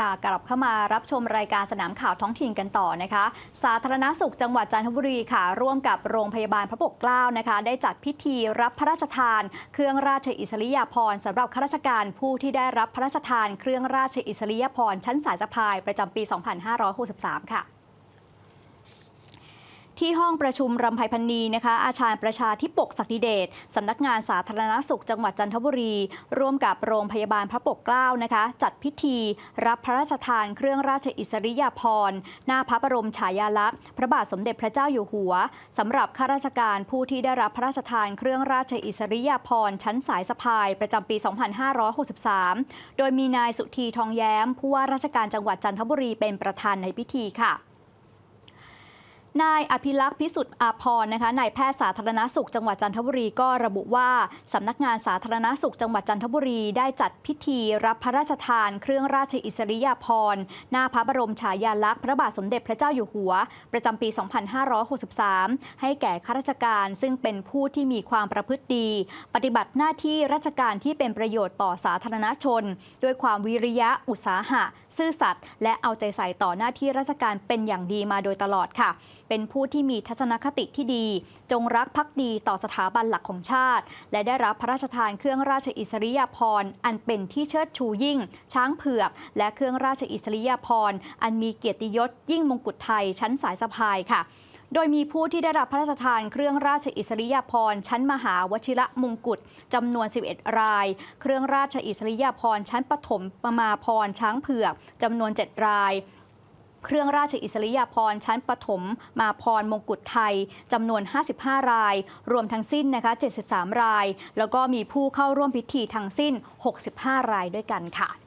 ค่ะกลับเข้ามารับชมรายการสนามข่าวท้องถิ่นกันต่อนะคะ สาธารณสุขจังหวัดจันทบุรีค่ะ ร่วมกับโรงพยาบาลพระปกเกล้านะคะ ได้จัดพิธีรับพระราชทาน เครื่องราชอิสริยาภรณ์สำหรับข้าราชการผู้ที่ได้รับพระราชทาน เครื่องราชอิสริยาภรณ์ชั้นสายสะพายประจำปี 2563 ค่ะ ที่ห้องประชุมรำไพพันนีนะคะอาชาญประชาธิปกศักดิเดชสำนักงานสาธารณสุขจังหวัดจันทบุรี ร่วมกับโรงพยาบาลพระปกเกล้านะคะ จัดพิธี รับพระราชทานเครื่องราชอิสริยาภรณ์หน้าพระบรมฉายาลักษณ์พระบาทสมเด็จพระเจ้าอยู่หัวสำหรับข้าราชการผู้ที่ได้รับพระราชทานเครื่องราชอิสริยาภรณ์ชั้นสายสะพายประจำปี 2563 โดยมีนายสุธีทองแย้มผู้ว่าราชการจังหวัดจันทบุรีเป็นประธานในพิธีค่ะ นายอภิลักษ์พิสุทธิ์อาพรนะคะนายแพทย์สาธารณสุขจังหวัดจันทบุรีก็ระบุว่า สำนักงานสาธารณสุขจังหวัดจันทบุรีได้จัดพิธีรับพระราชทาน เครื่องราชอิสริยาภรณ์หน้าพระบรมฉายาลักษณ์พระบาทสมเด็จพระเจ้าอยู่หัว ประจำปี 2563 ให้แก่ข้าราชการซึ่งเป็นผู้ที่มีความประพฤติดี ปฏิบัติหน้าที่ราชการที่เป็นประโยชน์ต่อสาธารณชน ด้วยความวิริยะอุตสาหะ ซื่อสัตย์และเอาใจใส่ต่อหน้าที่ราชการเป็นอย่างดีมาโดยตลอดค่ะ เป็นผู้ที่มีทัศนคติที่ดี จงรักภักดีต่อสถาบันหลักของชาติ และได้รับพระราชทานเครื่องราชอิสริยาภรณ์อันเป็นที่เชิดชูยิ่ง ช้างเผือก และเครื่องราชอิสริยาภรณ์อันมีเกียรติยศยิ่งมงกุฎไทยชั้นสายสะพายค่ะโดยมีผู้ที่ได้รับพระราชทานเครื่องราชอิสริยาภรณ์ชั้นมหาวชิระมงกุฎจำนวน 11 ราย เครื่องราชอิสริยาภรณ์ชั้นปฐมประมาภรณ์ช้างเผือกจำนวน 7 ราย เครื่องราชอิสริยาภรณ์ชั้นปฐมมาพรมงกุฎไทยจำนวน 55 ราย รวมทั้งสิ้นนะคะ 73 ราย แล้วก็มีผู้เข้าร่วมพิธีทั้งสิ้น 65 รายด้วยกันค่ะ